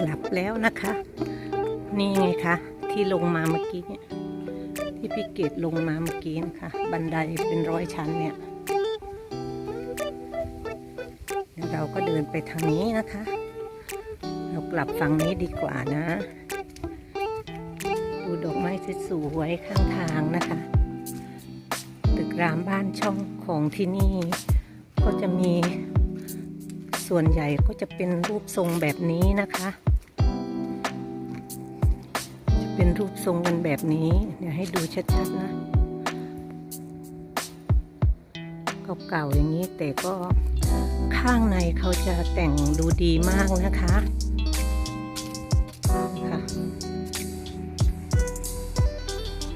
กลับแล้วนะคะ นี่ไงคะที่ลงมาเมื่อกี้เนี่ยที่พี่เกดลงมาเมื่อกี้นะคะ บันไดเป็นร้อยชั้นเนี่ยเราก็เดินไปทางนี้นะคะ เรากลับฝั่งนี้ดีกว่านะ ดูดอกไม้สวยๆข้างทางนะคะ ตึกรามบ้านช่องของที่นี่ ก็จะมีส่วนใหญ่ก็จะเป็นรูปทรงแบบนี้นะคะ เป็นรูปทรงกันแบบนี้ เดี๋ยวให้ดูชัดๆนะเก่าๆอย่างนี้แต่ก็ข้างในเขาจะแต่งดูดีมากนะคะค่ะ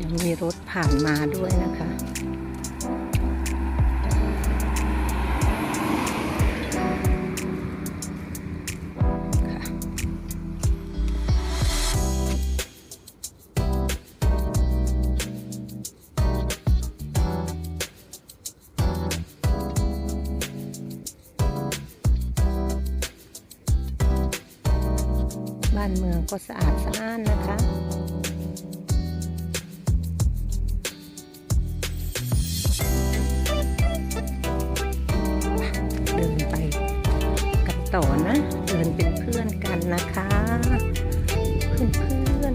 ยังมีรถผ่านมาด้วยนะคะค่ะานเมืองก็สะอาดสะอ้านนะคะ เดินไปกันต่อนะ เดินเป็นเพื่อนกันนะคะ เพื่อนเพื่อน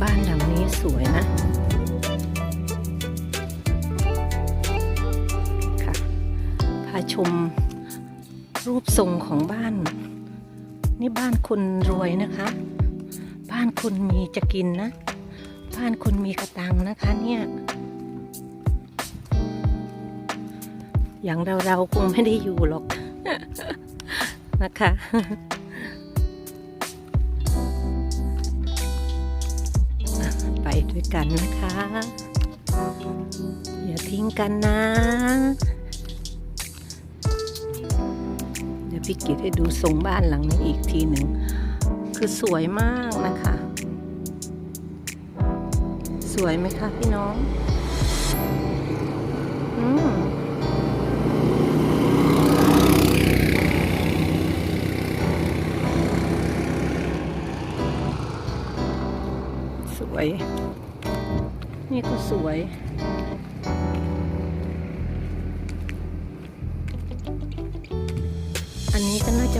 บ้านหลังนี้สวยนะค่ะพาชม รูปทรงของบ้าน นี่บ้านคนรวยนะคะ บ้านคนมีจะกินนะ บ้านคนมีกระตังนะคะเนี่ย อย่างเราเราคงไม่ได้อยู่หรอกนะคะไปด้วยกันนะคะ อย่าทิ้งกันนะ พี่กิดให้ดูทรงบ้านหลังนี้อีกทีหนึ่ง คือสวยมากนะคะ สวยไหมคะพี่น้องอืมสวย นี่ก็สวย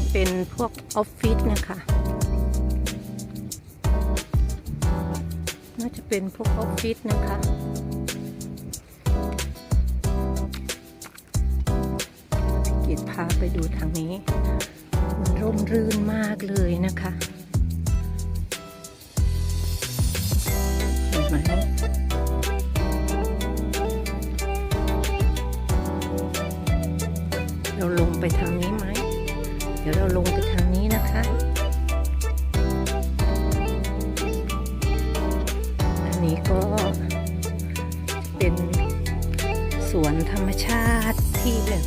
จะเป็นพวกออฟฟิศนะคะ น่าจะเป็นพวกออฟฟิศนะคะกิดพาไปดูทางนี้ มันร่มรื่นมากเลยนะคะเห็นไหมเราลงไปทางนี้ไหม เดี๋ยวเราลงไปทางนี้นะคะ อันนี้ก็เป็นสวนธรรมชาติที่แบบ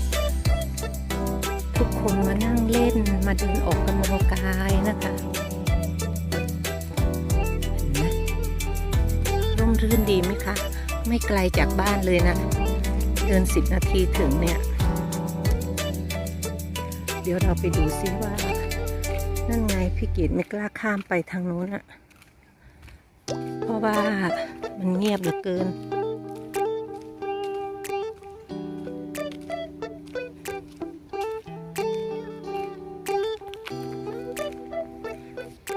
ทุกคนมานั่งเล่นมาเดินออกกำลังกายนะคะเห็นไหมร่มรื่นดีไหมคะ ไม่ไกลจากบ้านเลยนะ เดินสิบนาทีถึงเนี่ย เดี๋ยวเราไปดูซิว่า นั่นไงพี่เกดไม่กล้าข้ามไปทางโน้นอะเพราะว่ามันเงียบเหลือเกิน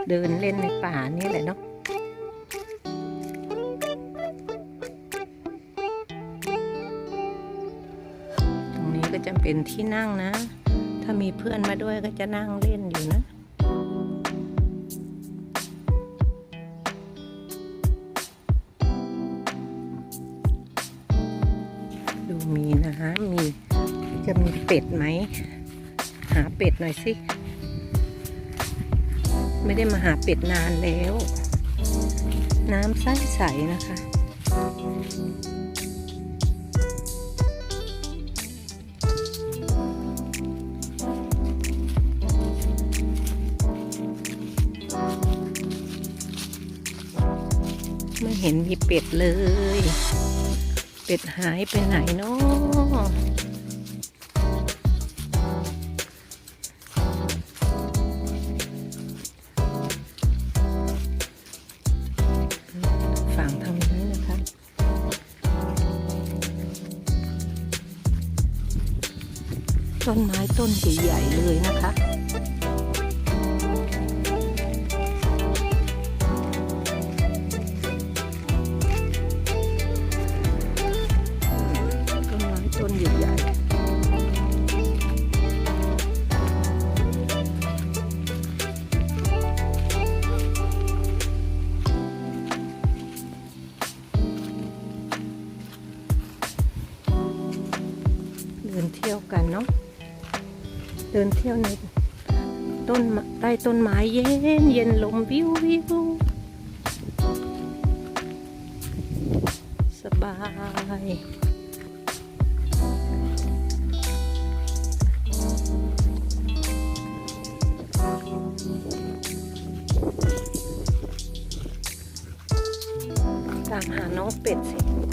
เดินเล่นในป่านี่แหละเนาะตรงนี้ก็จะเป็นที่นั่งนะ ถ้ามีเพื่อนมาด้วยก็จะนั่งเล่นอยู่นะดูมีนะฮะมีจะมีเป็ดไหม หาเป็ดหน่อยสิ ไม่ได้มาหาเป็ดนานแล้ว น้ำใสๆนะคะ เห็นมีเป็ดเลย เป็ดหายไปไหนเนาะฝั่งทางนี้นะคะต้นไม้ต้นใหญ่ๆเลยนะคะ กันเนาะเดินเที่ยวในต้นใต้ต้นไม้เย็นเย็นลมวิววิวสบายตามหาน้องเป็ดสิ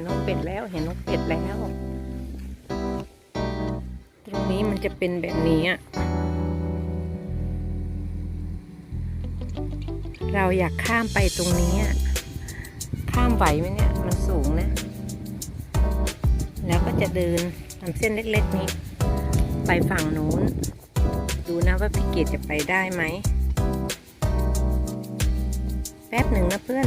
นน้องเป็ดแล้ว เห็นน้องเป็ดแล้ว ตรงนี้มันจะเป็นแบบนี้อะเราอยากข้ามไปตรงนี้ ข้ามไหวไหมเนี่ย มันสูงนะ แล้วก็จะเดินทำเส้นเล็กๆนี้ ไปฝั่งนู้น ดูนะว่าพี่เกดจะไปได้ไหม แป๊บหนึ่งนะเพื่อน